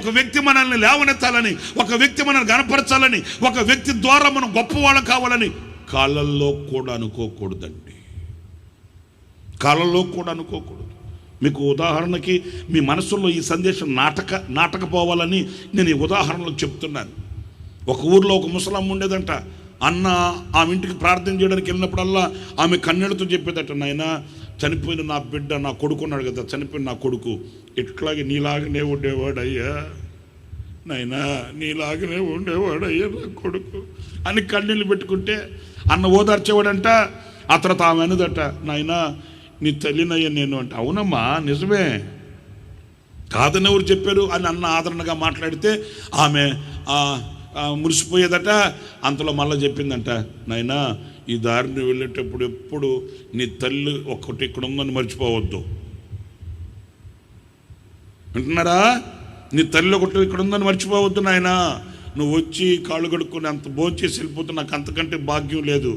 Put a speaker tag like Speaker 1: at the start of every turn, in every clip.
Speaker 1: ఒక వ్యక్తి మనల్ని లేవనెత్తాలని ఒక వ్యక్తి మనల్ని గనపరచాలని ఒక వ్యక్తి ద్వారా మనం గొప్పవాళ్ళం కావాలని కాలంలో కూడా అనుకోకూడదండి. కాలంలో కూడా అనుకోకూడదు. మీకు ఉదాహరణకి మీ మనసులో ఈ సందేశం నాటక నాటకపోవాలని నేను ఈ ఉదాహరణలు చెప్తున్నాను. ఒక ఊర్లో ఒక ముసలమ్మ ఉండేదంట. అన్న ఆమె ఇంటికి ప్రార్థన చేయడానికి వెళ్ళినప్పుడల్లా ఆమె కన్నెడతో చెప్పేదట నాయన చనిపోయిన నా బిడ్డ నా కొడుకు ఉన్నాడు కదా చనిపోయిన నా కొడుకు. ఇట్లాగే నీలాగనే ఉండేవాడు అయ్యా నాయనా నీలాగనే ఉండేవాడు అయ్యా నా కొడుకు. అని కన్నీళ్ళు పెట్టుకుంటే అన్న ఓదార్చేవాడంట అతను తామె అనదట నాయనా నీ తల్లినయ్యా నేను అంటే. అవునమ్మా నిజమే. కాదని ఎవరు చెప్పారు? అని అన్న ఆదరణగా మాట్లాడితే ఆమె మురిసిపోయేదట అంతలో మళ్ళీ చెప్పిందంట నాయనా ఈ దారిని వెళ్ళేటప్పుడు ఎప్పుడు నీ తల్లి ఒక్కటి ఇక్కడ ఉందని మర్చిపోవద్దు. వింటున్నారా? నీ తల్లి ఒకటి ఇక్కడ ఉందని మర్చిపోవద్దు నాయనా. నువ్వు వచ్చి కాళ్ళు కడుక్కొని అంత భోజేసి వెళ్ళిపోతే నాకు అంతకంటే భాగ్యం లేదు.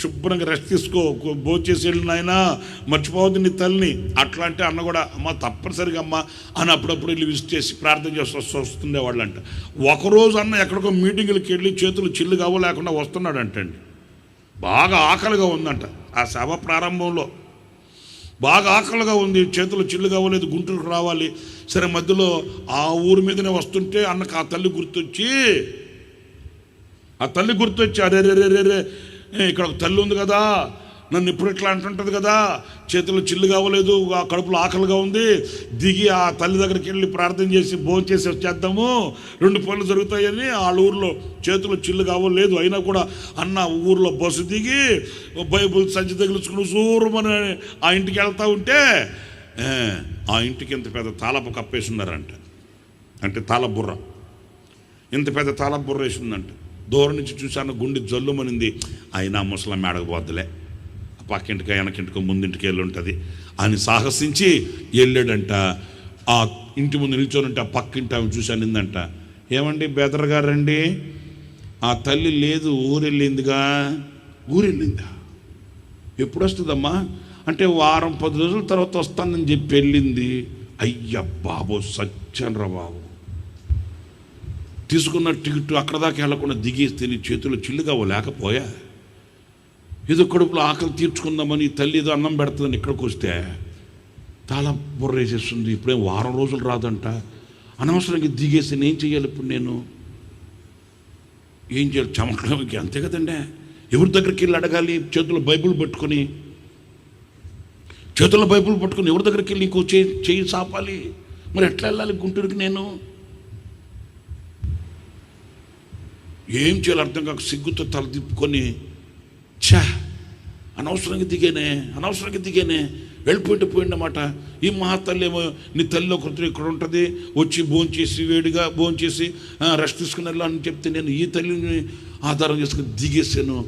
Speaker 1: శుభ్రంగా రెస్ట్ తీసుకో భోజేసి వెళ్ళి నాయనా. మర్చిపోవద్దు నీ తల్లిని. అట్లా అంటే అన్న కూడా అమ్మ తప్పనిసరిగా అమ్మ అని అప్పుడప్పుడు వెళ్ళి విజిట్ చేసి ప్రార్థన చేసి వస్తూ వస్తుండేవాళ్ళంట. ఒకరోజు అన్న ఎక్కడికో మీటింగులకి వెళ్ళి చేతులు చిల్లు కావో లేకుండా వస్తున్నాడంటండి. బాగా ఆకలిగా ఉందంట ఆ సభ ప్రారంభంలో. బాగా ఆకలిగా ఉంది చేతులు చిల్లు కావలేదు గుంటూరుకు రావాలి. సరే మధ్యలో ఆ ఊరి మీదనే వస్తుంటే అన్నకు ఆ తల్లి గుర్తొచ్చి ఆ తల్లి గుర్తొచ్చి అరే రే రే రే ఇక్కడ ఒక తల్లి ఉంది కదా నన్ను ఇప్పుడు ఇట్లా అంటుంటుంది కదా? చేతులు చిల్లు కావలేదు ఆ కడుపులో ఆకలిగా ఉంది. దిగి ఆ తల్లి దగ్గరికి వెళ్ళి ప్రార్థన చేసి భోజనం చేసి వచ్చేద్దాము. రెండు పనులు జరుగుతాయని వాళ్ళ ఊర్లో చేతులు చిల్లు కావలేదు అయినా కూడా అన్న ఊర్లో బస్సు దిగి బైబుల్ సంచి తగిలించుకుని సూరమని ఆ ఇంటికి వెళ్తా ఉంటే ఆ ఇంటికి ఇంత పెద్ద తాళపు కప్పేసి ఉన్నారంట అంటే తాళబుర్ర. ఇంత పెద్ద తాళబుర్ర వేసిందంట. దూరం నుంచి చూశాను గుండె జల్లుమనింది. అయినా ముసలం మేడకు పోద్దులే పక్కింటికి వెనకింటికో ముందింటికి వెళ్ళి ఉంటుంది అని సాహసించి వెళ్ళాడంట. ఆ ఇంటి ముందు నిల్చోనంటే ఆ పక్కింటి ఆమె చూశానిందంట ఏమండి బెదర్ గారండి? ఆ తల్లి లేదు ఊరెళ్ళిందిగా? ఊరెళ్ళిందా? ఎప్పుడు వస్తుందమ్మా అంటే వారం పది రోజుల తర్వాత వస్తానని చెప్పి వెళ్ళింది. అయ్య బాబు సత్యనరా బాబు. తీసుకున్న టికెట్ అక్కడ దాకా వెళ్ళకుండా దిగేస్తే నీ చేతిలో చిల్లుగా లేకపోయా? ఏదో కడుపులో ఆకలి తీర్చుకుందామని తల్లి ఏదో అన్నం పెడుతుందని ఇక్కడికి వస్తే తాళ బుర్రేసేస్తుంది ఇప్పుడేం వారం రోజులు రాదంట. అనవసరంగా దిగేసి నేను చేయాలి ఇప్పుడు నేను? ఏం చేయాలి? చమకడానికి అంతే కదండి. ఎవరి దగ్గరికి వెళ్ళి అడగాలి? చేతుల్లో బైబిల్ పట్టుకొని. చేతుల్లో బైబిల్ పట్టుకొని ఎవరి దగ్గరికి వెళ్ళి నీకు చేయి చేయి సాపాలి మరి ఎట్లా వెళ్ళాలి గుంటూరుకి నేను? ఏం చేయాలి? అర్థం కాక సిగ్గుతో తలదిప్పుకొని ఛా అనవసరంగా దిగానే అనవసరంగా దిగానే వెళ్ళిపోయింటే పోయిందన్నమాట ఈ మా తల్లి ఏమో నీ తల్లిలో ఒకరితో ఇక్కడ ఉంటుంది వచ్చి భోంచేసి వేడిగా భోంచేసి రెస్ట్ తీసుకుని వెళ్ళాలని చెప్తే నేను ఈ తల్లిని ఆధారం చేసుకుని దిగేసాను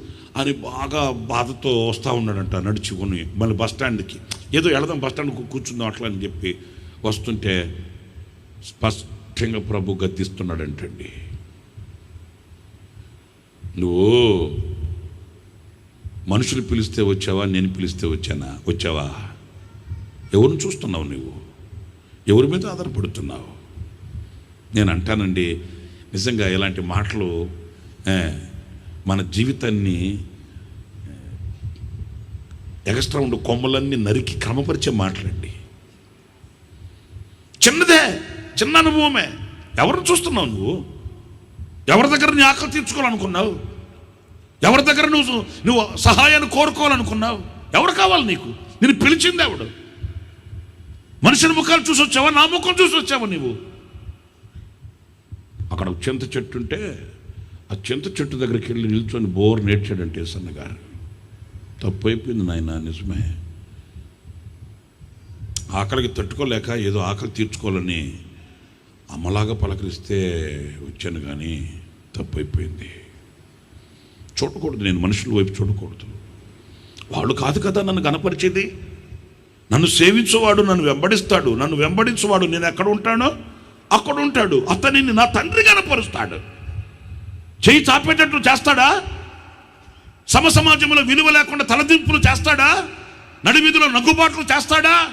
Speaker 1: అని బాగా బాధతో వస్తూ ఉన్నాడంట నడుచుకొని మళ్ళీ బస్ స్టాండ్కి. ఏదో వెళదాం బస్ స్టాండ్కి కూర్చుందాం అట్లా అని చెప్పి వస్తుంటే స్పష్టంగా ప్రభు గద్దిస్తున్నాడంటండి. నువ్వు మనుషులు పిలిస్తే వచ్చావా? నేను పిలిస్తే వచ్చానా? వచ్చావా? ఎవరిని చూస్తున్నావు నువ్వు? ఎవరి మీద ఆధారపడుతున్నావు? నేను అంటానండి నిజంగా ఇలాంటి మాటలు మన జీవితాన్ని ఎగస్ట్రా ఉండే కొమ్మలన్నీ నరికి క్రమపరిచే మాటలండి. చిన్నదే చిన్న అనుభవమే. ఎవరిని చూస్తున్నావు నువ్వు? ఎవరి దగ్గర నీ ఆకలి తీర్చుకోవాలనుకున్నావు? ఎవరి దగ్గర నువ్వు నువ్వు సహాయాన్ని కోరుకోవాలనుకున్నావు? ఎవరు కావాలి నీకు? నేను పిలిచింది ఎవడు? మనుషుల ముఖాలు చూసి వచ్చావా? నా ముఖం చూసి వచ్చావా నువ్వు అక్కడ చింత చెట్టు ఉంటే ఆ చింత చెట్టు దగ్గరికి వెళ్ళి నిల్చొని బోర్ నేర్చాడంటే సన్నగారు. తప్పు అయిపోయింది నాయన నిజమే. ఆకలికి తట్టుకోలేక ఏదో ఆకలి తీర్చుకోవాలని అమ్మలాగా పలకరిస్తే వచ్చాను కానీ తప్పు అయిపోయింది చూడకూడదు నేను మనుషుల వైపు చూడకూడదు. వాడు కాదు కదా నన్ను కనపరిచేది? నన్ను సేవించువాడు నన్ను వెంబడిస్తాడు. నన్ను వెంబడించువాడు నేను ఎక్కడ ఉంటానో అక్కడ ఉంటాడు. అతనిని నా తండ్రి కనపరుస్తాడు. చేయి చాపేటట్లు చేస్తాడా? సమ సమాజంలో విలువ లేకుండా తలదింపులు చేస్తాడా? నడివీధిలో నగ్గుబాట్లు చేస్తాడా?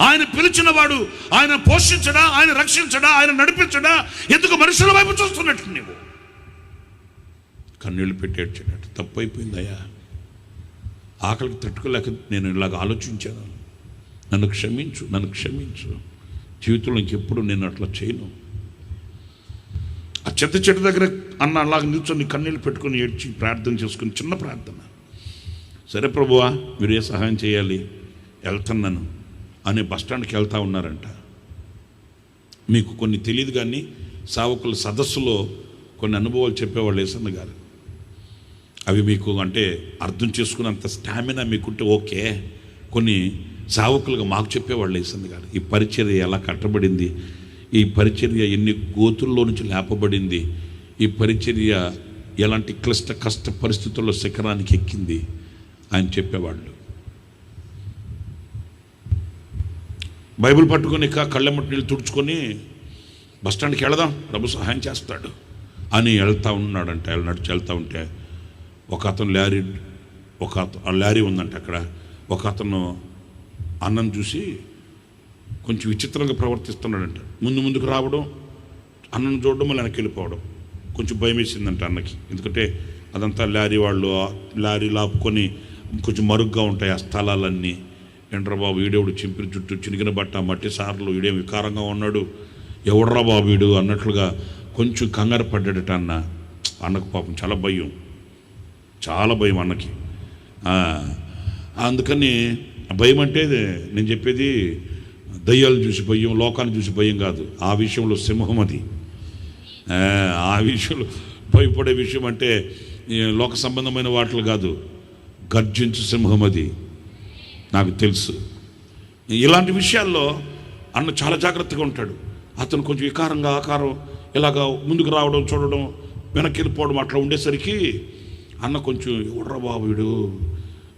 Speaker 1: ఆయన పిలిచినవాడు ఆయన పోషించడా? ఆయన రక్షించడా? ఆయన నడిపించడా? ఎందుకు మనుషుల వైపు చూస్తున్నట్టు నీవు? కన్నీళ్ళు పెట్టేడ్చినట్టు తప్పు అయిపోయిందయ్యా ఆకలికి తట్టుకోలేక నేను ఇలాగ ఆలోచించాను. నన్ను క్షమించు నన్ను క్షమించు. జీవితంలో ఇంకెప్పుడు నేను అట్లా చేయను. ఆ చెత్త చెట్టు దగ్గర అన్న అలాగ నిల్చొని కన్నీళ్ళు పెట్టుకొని ఏడ్చి ప్రార్థన చేసుకుని చిన్న ప్రార్థన. సరే ప్రభువా మీరు ఏ సహాయం చేయాలి. వెళ్తున్నాను అనే బస్ స్టాండ్కి వెళ్తా ఉన్నారంట. మీకు కొన్ని తెలియదు కానీ సావకుల సదస్సులో కొన్ని అనుభవాలు చెప్పేవాళ్ళు ఏసన్న గారు. అవి మీకు అంటే అర్థం చేసుకున్నంత స్టామినా మీకుంటే ఓకే. కొన్ని సావకులుగా మాకు చెప్పేవాళ్ళు వేసింది గారు ఈ పరిచర్య ఎలా కట్టబడింది? ఈ పరిచర్య ఎన్ని గోతుల్లో నుంచి లేపబడింది? ఈ పరిచర్య ఎలాంటి క్లిష్ట కష్ట పరిస్థితుల్లో శిఖరానికి ఎక్కింది? ఆయన చెప్పేవాళ్ళు. బైబిల్ పట్టుకొని ఇక కళ్ళెమ్మటి నీళ్ళు తుడుచుకొని బస్టాండ్కి వెళదాం ప్రభు సహాయం చేస్తాడు అని వెళ్తా ఉన్నాడంట వెళ్ళ నడిచి ఉంటే. ఒక అతను లారీ ఒక ఆ లారీ ఉందంట అక్కడ. ఒక అతను అన్నం చూసి కొంచెం విచిత్రంగా ప్రవర్తిస్తున్నాడంట. ముందు ముందుకు రావడం అన్నం చూడడం మళ్ళీ వెనక్కి వెళ్ళిపోవడం. కొంచెం భయం వేసిందంట అన్నకి. ఎందుకంటే అదంతా లారీ వాళ్ళు ఆ లారీ లాపుకొని కొంచెం మరుగ్గా ఉంటాయి ఆ స్థలాలన్నీ. ఏంట్రా బాబు ఈడేవుడు చింపిన చుట్టూ చినిగిన బట్ట మట్టి సార్లు ఈడేం వికారంగా ఉన్నాడు. ఎవడ్రా బాబు వీడు అన్నట్లుగా కొంచెం కంగారు పడ్డాడట అన్న. అన్నకు పాపం చాలా భయం. చాలా భయం అన్నకి. అందుకని భయం అంటే నేను చెప్పేది దయ్యాలు చూసి భయం లోకాన్ని చూసి భయం కాదు. ఆ విషయంలో సింహం అది. ఆ, విషయంలో భయపడే విషయం అంటే లోక సంబంధమైన వాటిలు కాదు. గర్జించు సింహం అది. నాకు తెలుసు. ఇలాంటి విషయాల్లో అన్న చాలా జాగ్రత్తగా ఉంటాడు. అతను కొంచెం వికారంగా ఆకారం ఇలాగా ముందుకు రావడం చూడడం వెనక్కి వెళ్ళిపోవడం అట్లా ఉండేసరికి అన్న కొంచెం ఎవడ్రా బాబు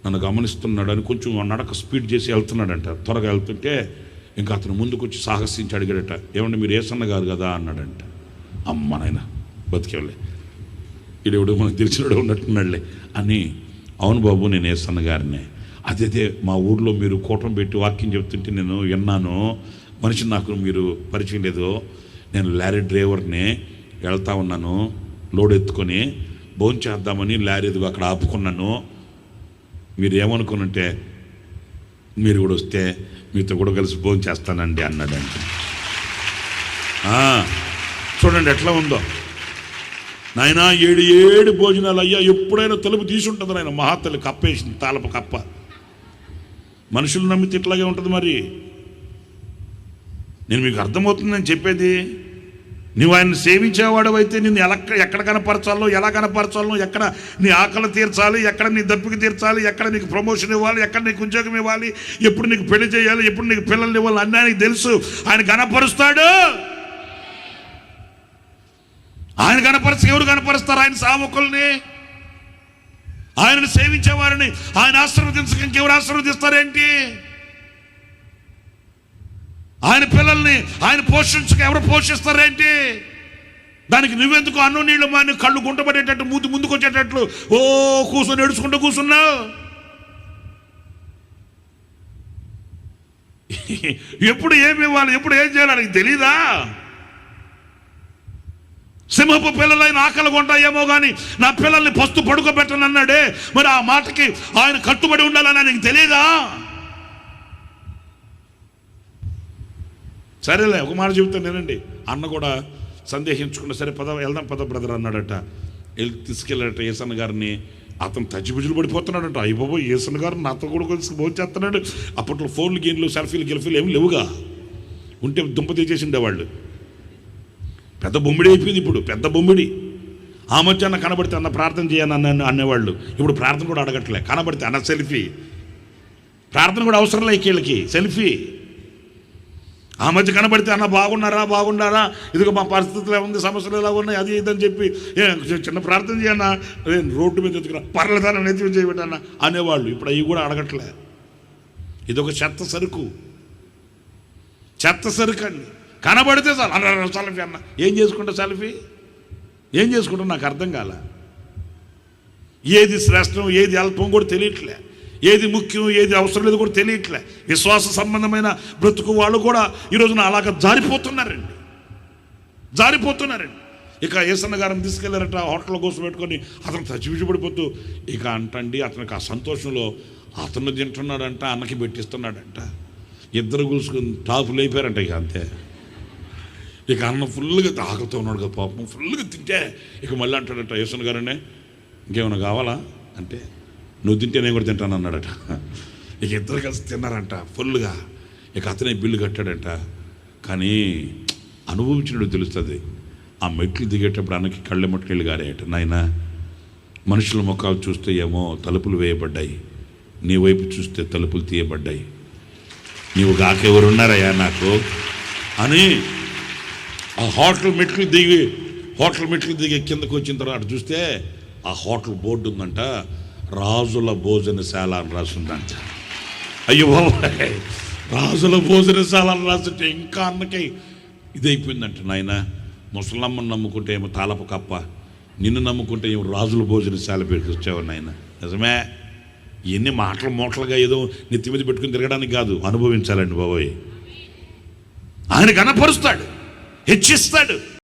Speaker 1: నన్ను గమనిస్తున్నాడు అని కొంచెం నడక స్పీడ్ చేసి వెళ్తున్నాడంట. త్వరగా వెళ్తుంటే ఇంకా అతను ముందుకు వచ్చి సాహసించి అడిగాడట. ఏమంటే మీరు ఏసన్న గారు కదా అన్నాడంట. అమ్మ నాయన బతికేళ్ళే ఈడెవడు మనకు తెలిసినడు ఉన్నట్టున్నాడులే అని అవును బాబు నేను ఏసన్న గారినే. అదే అదే మా ఊర్లో మీరు కూటం పెట్టి వాక్యం చెప్తుంటే నేను విన్నాను. మనిషి నాకు మీరు పరిచయం లేదు. నేను లారీ డ్రైవర్ని. వెళ్తా ఉన్నాను. లోడ్ ఎత్తుకొని భోజనం చేద్దామని లారీ అక్కడ ఆపుకున్నాను. మీరు ఏమనుకున్నంటే మీరు కూడా వస్తే మీతో కూడా కలిసి భోంచేస్తానండి అన్నాడంటే చూడండి ఎట్లా ఉందో. నాయన ఏడు ఏడు భోజనాలు అయ్యా ఎప్పుడైనా తలుపు తీసి ఉంటుంది నాయన మహాతల్లి కప్పేసింది తాలపు కప్ప. మనుషులు నమ్మితే ఇట్లాగే ఉంటుంది మరి. నేను మీకు అర్థమవుతుందని చెప్పేది నువ్వు ఆయన సేవించేవాడు అయితే నిన్ను ఎలా ఎక్కడ కనపరచాలో ఎలా కనపరచాలో ఎక్కడ నీ ఆకలి తీర్చాలి ఎక్కడ నీ దప్పికి తీర్చాలి ఎక్కడ నీకు ప్రమోషన్ ఇవ్వాలి ఎక్కడ నీకు ఉద్యోగం ఇవ్వాలి ఎప్పుడు నీకు పెళ్ళి చేయాలి ఎప్పుడు నీకు పిల్లల్ని ఇవ్వాలి అన్నీ ఆయనకి తెలుసు. ఆయన కనపరుస్తాడు. ఆయన కనపరచ ఎవరు కనపరుస్తారు? ఆయన సాముకుల్ని. ఆయనను సేవించేవారిని. ఆయన ఆశీర్వదించక ఇంకెవరు ఆశీర్వదిస్తారేంటి? ఆయన పిల్లల్ని ఆయన పోషించక ఎవరు పోషిస్తారేంటి? దానికి నువ్వెందుకు అన్ను నీళ్ళు మాని కళ్ళు గుంటపడేటట్టు మూతి ముందుకు వచ్చేటట్లు ఓ కూర్చొని ఏడుచుకుంటూ కూర్చున్నావు? ఎప్పుడు ఏమి ఇవ్వాలి ఎప్పుడు ఏం చేయాలి నీకు తెలీదా? సింహపు పిల్లలైన ఆకలి కొంటాయేమో కానీ నా పిల్లల్ని పస్తు పడుకోబెట్టనన్నాడే మరి ఆ మాటకి ఆయన కట్టుబడి ఉండాలని నీకు తెలియదా సరేలే ఒక మాట చెబుతాను నేనండి. అన్న కూడా సందేహించకుండా సరే పద వెళ్దాం పద బ్రదర్ అన్నాడట. వెళ్ళి తీసుకెళ్ళాడట ఏసన్న గారిని. అతను తజ్జిబుజులు పడిపోతున్నాడట. అయ్యబాబో ఏసన్న గారు నాతో కూడా కలిసి భోజనం చేస్తున్నాడు. అప్పట్లో ఫోన్లు గేమ్లు సెల్ఫీలు గెల్ఫీలు ఏమి లేవుగా. ఉంటే దుంప తీసేసిండే వాళ్ళు. పెద్ద బొమ్మిడి అయిపోయింది ఇప్పుడు పెద్ద బొమ్మిడి. ఆ మధ్య అన్న కనబడితే అన్న ప్రార్థన చేయను అన్న అనేవాళ్ళు. ఇప్పుడు ప్రార్థన కూడా అడగట్లే కనబడితే అన్న సెల్ఫీ. ప్రార్థన కూడా అవసరం లేక వీళ్ళకి సెల్ఫీ. ఆ మధ్య కనబడితే అన్న బాగున్నారా? బాగున్నారా ఇదిగో మా పరిస్థితులు ఉంది సమస్యలు ఎలా ఉన్నాయి? అది ఇదని చెప్పి ఏ చిన్న ప్రార్థన చేయన్నా నేను రోడ్డు మీద ఎత్తుకురా. పర్లేదన్న నేత్యం మీద చేయబెట్టన్నా అనేవాళ్ళు. ఇప్పుడు అవి కూడా అడగట్లే. ఇదొక చెత్త సరుకు. చెత్త సరుకు అండి. కనబడితే చాలు. సెల్ఫీ అన్న. ఏం చేసుకుంటా సెల్ఫీ? ఏం చేసుకుంటా నాకు అర్థం కాల. ఏది శ్రేష్టం ఏది అల్పం కూడా తెలియట్లే. ఏది ముఖ్యం ఏది అవసరం లేదు కూడా తెలియట్లే. విశ్వాస సంబంధమైన బ్రతుకు వాళ్ళు కూడా ఈ రోజున అలాగ జారిపోతున్నారండి. జారిపోతున్నారండి. ఇక ఏసన్న గారిని తీసుకెళ్ళారట హోటల్ కోసం పెట్టుకొని అతను చచ్చిపిచ్చిపడిపోతూ ఇక అంటండి అతనికి ఆ సంతోషంలో అతను తింటున్నాడంట అన్నకి పెట్టిస్తున్నాడంట. ఇద్దరు కూసుకుని టాపు లేపారంట ఇక అంతే. ఇక అన్న ఫుల్గా తాగుతూ ఉన్నాడు కదా పాపం ఫుల్గా తింటే ఇక మళ్ళీ అంటాడట యేసన్ గారనే ఇంకేమైనా కావాలా? అంటే నువ్వు తింటే నేను కూడా తింటాను అన్నాడట. ఇక ఇద్దరు కలిసి తిన్నారంట. ఫుల్గా ఇక అతనే బిల్లు కట్టాడంట. కానీ అనుభవించినట్టు తెలుస్తుంది. ఆ మెట్లు దిగేటప్పుడు అన్నకి కళ్ళ మట్టుకెళ్ళి గారేట నాయన మనుషుల ముఖాలు చూస్తే ఏమో తలుపులు వేయబడ్డాయి. నీ వైపు చూస్తే తలుపులు తీయబడ్డాయి. నీవు కాకెవరున్నారయ్యా నాకు? అని ఆ హోటల్ మెట్లు దిగి హోటల్ మెట్లు దిగి కిందకు వచ్చిన తర్వాత చూస్తే ఆ హోటల్ బోర్డు ఉందంట. రాజుల భోజనశాల అని రాసిందంట. అయ్యో రాజుల భోజనశాల అని రాసింటే ఇంకా అన్నకై ఇదైపోయిందంట నాయన. ముసలమ్మని నమ్ముకుంటే ఏమో తాలపు కప్ప నిన్ను నమ్ముకుంటే ఏమో రాజుల భోజనశాల పేరుకి వచ్చావు నాయన. నిజమే? ఎన్ని మాటలు మూటలుగా ఏదో నెత్తి మీద పెట్టుకుని తిరగడానికి కాదు అనుభవించాలండి బాబోయ్. ఆయన కనపరుస్తాడు హెచ్చిస్తాడు.